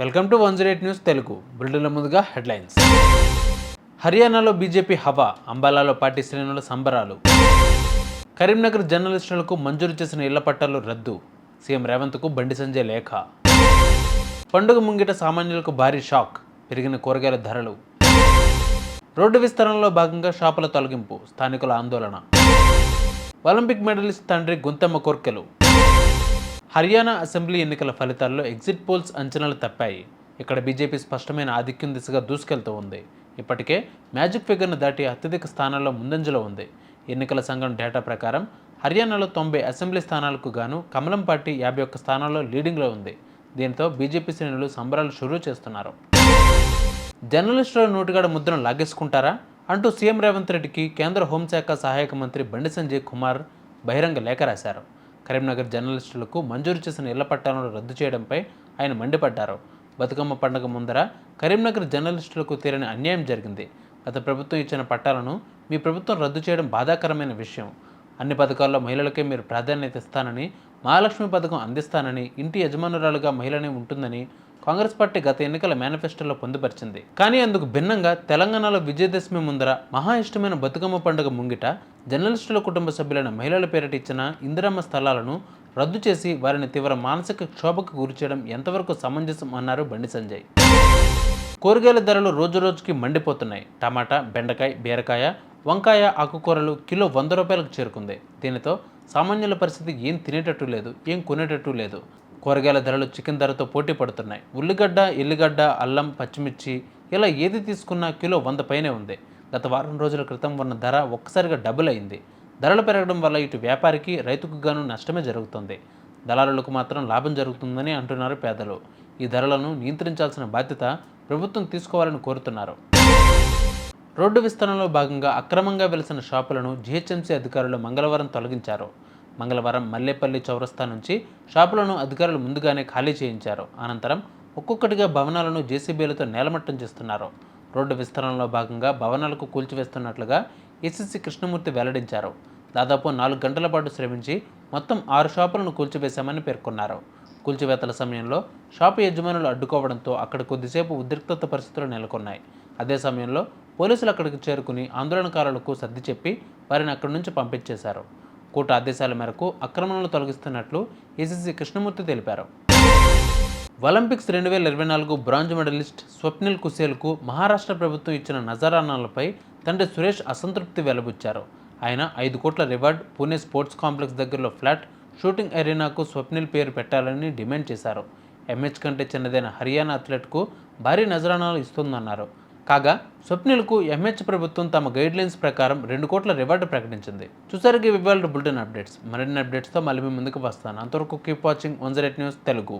Welcome to one zero eight news Telugu. బులెటిన్ల ముందుగా headlines. హర్యానాలో BJP హవా అంబాలాలో పార్టీ శ్రేణుల సంబరాలు. కరీంనగర్ జర్నలిస్టులకు మంజూరు చేసిన ఇళ్ళ పట్టాలు రద్దు. సీఎం రేవంత్కు బండి సంజయ్ లేఖ. పండుగ ముంగిట సామాన్యులకు భారీ షాక్ పెరిగిన కూరగాయల ధరలు. రోడ్డు విస్తరణలో భాగంగా షాపుల తొలగింపు స్థానికుల ఆందోళన. ఒలింపిక్ మెడలిస్ట్ తండ్రి గుంతమ్మ కోర్కెలు. హర్యానా అసెంబ్లీ ఎన్నికల ఫలితాల్లో ఎగ్జిట్ పోల్స్ అంచనాలు తప్పాయి. ఇక్కడ బీజేపీ స్పష్టమైన ఆధిక్యం దిశగా దూసుకెళ్తూ ఉంది. ఇప్పటికే మ్యాజిక్ ఫిగర్ను దాటి అత్యధిక స్థానాల్లో ముందంజలో ఉంది. ఎన్నికల సంఘం డేటా ప్రకారం హర్యానాలో తొంభై అసెంబ్లీ స్థానాలకు గాను కమలం పార్టీ యాభై ఒక్క స్థానాల్లో లీడింగ్లో ఉంది. దీంతో బీజేపీ శ్రేణులు సంబరాలు షురూ చేస్తున్నారు. జర్నలిస్టుల నోటుగాడ ముద్రను లాగేసుకుంటారా? అంటూ సీఎం రేవంత్ రెడ్డికి కేంద్ర హోంశాఖ సహాయక మంత్రి బండి సంజయ్ కుమార్ బహిరంగ లేఖ రాశారు. కరీంనగర్ జర్నలిస్టులకు మంజూరు చేసిన ఇళ్ళ పట్టాలను రద్దు చేయడంపై ఆయన మండిపడ్డారు. బతుకమ్మ పండుగ ముందర కరీంనగర్ జర్నలిస్టులకు తీరని అన్యాయం జరిగింది. గత ప్రభుత్వం ఇచ్చిన పట్టాలను మీ ప్రభుత్వం రద్దు చేయడం బాధాకరమైన విషయం. అన్ని పథకాల్లో మహిళలకే మీరు ప్రాధాన్యత ఇస్తానని మహాలక్ష్మి పథకం అందిస్తానని ఇంటి యజమానురాలుగా మహిళనే ఉంటుందని కాంగ్రెస్ పార్టీ గత ఎన్నికల మేనిఫెస్టోలో పొందుపరిచింది. కానీ అందుకు భిన్నంగా తెలంగాణలో విజయదశమి ముందర మహా ఇష్టమైన బతుకమ్మ పండుగ ముంగిట జర్నలిస్టుల కుటుంబ సభ్యులైన మహిళల పేరిట ఇచ్చిన ఇందిరమ్మ స్థలాలను రద్దు చేసి వారిని తీవ్ర మానసిక క్షోభకు గురిచేయడం ఎంతవరకు సమంజసం అన్నారు బండి సంజయ్. కూరగాయల ధరలు రోజు రోజుకి మండిపోతున్నాయి. టమాటా బెండకాయ బీరకాయ వంకాయ ఆకుకూరలు కిలో వంద రూపాయలకు చేరుకుంది. దీనితో సామాన్యుల పరిస్థితి ఏం తినేటట్టు లేదు ఏం కొనేటట్టు లేదు. కూరగాయల ధరలు చికెన్ ధరతో పోటీ పడుతున్నాయి. ఉల్లిగడ్డ ఎల్లిగడ్డ అల్లం పచ్చిమిర్చి ఇలా ఏది తీసుకున్నా కిలో వంద పైనే ఉంది. గత వారం రోజుల క్రితం ఉన్న ధర ఒక్కసారిగా డబుల్ అయింది. ధరలు పెరగడం వల్ల ఇటు వ్యాపారికి రైతుకు గాను నష్టమే జరుగుతుంది. దళారులకు మాత్రం లాభం జరుగుతుందని అంటున్నారు పేదలు. ఈ ధరలను నియంత్రించాల్సిన బాధ్యత ప్రభుత్వం తీసుకోవాలని కోరుతున్నారు. రోడ్డు విస్తరణలో భాగంగా అక్రమంగా వెలిసిన షాపులను జీహెచ్ఎంసీ అధికారులు మంగళవారం తొలగించారు. మంగళవారం మల్లేపల్లి చౌరస్తా నుంచి షాపులను అధికారులు ముందుగానే ఖాళీ చేయించారు. అనంతరం ఒక్కొక్కటిగా భవనాలను జేసీబీలతో నేలమట్టం చేస్తున్నారు. రోడ్డు విస్తరణలో భాగంగా భవనాలకు కూల్చివేస్తున్నట్లుగా ఏసీసీ కృష్ణమూర్తి వెల్లడించారు. దాదాపు నాలుగు గంటల పాటు శ్రమించి మొత్తం ఆరు షాపులను కూల్చివేశామని పేర్కొన్నారు. కూల్చివేతల సమయంలో షాపు యజమానులు అడ్డుకోవడంతో అక్కడ కొద్దిసేపు ఉద్రిక్తత పరిస్థితులు నెలకొన్నాయి. అదే సమయంలో పోలీసులు అక్కడికి చేరుకుని ఆందోళనకారులకు సర్ది చెప్పి వారిని అక్కడి నుంచి పంపించేశారు. కోర్టు ఆదేశాల మేరకు అక్రమణలు తొలగిస్తున్నట్లు ఏసీసీ కృష్ణమూర్తి తెలిపారు. ఒలింపిక్స్ రెండు వేల ఇరవై నాలుగు బ్రాంజ్ మెడలిస్ట్ స్వప్నిల్ కుసేల్కు మహారాష్ట్ర ప్రభుత్వం ఇచ్చిన నజరానాలపై తండ్రి సురేష్ అసంతృప్తి వెలబుచ్చారు. ఆయన ఐదు కోట్ల రివార్డ్ పూణే స్పోర్ట్స్ కాంప్లెక్స్ దగ్గరలో ఫ్లాట్ షూటింగ్ అరీనాకు స్వప్నిల్ పేరు పెట్టాలని డిమాండ్ చేశారు. ఎంహెచ్ కంటే చిన్నదైన హర్యానా అథ్లెట్కు భారీ నజరానాలు ఇస్తుందన్నారు. కాగా స్వప్నిలకు ఎంహెచ్ ప్రభుత్వం తమ గైడ్లైన్స్ ప్రకారం రెండు కోట్ల రివార్డు ప్రకటించింది. చూసారుగా ఇవాళ బులెటిన్ అప్డేట్స్. మరిన్ని అప్డేట్స్తో మళ్ళీ మీ ముందుకు వస్తాను. అంతవరకు keep watching one news Telugu.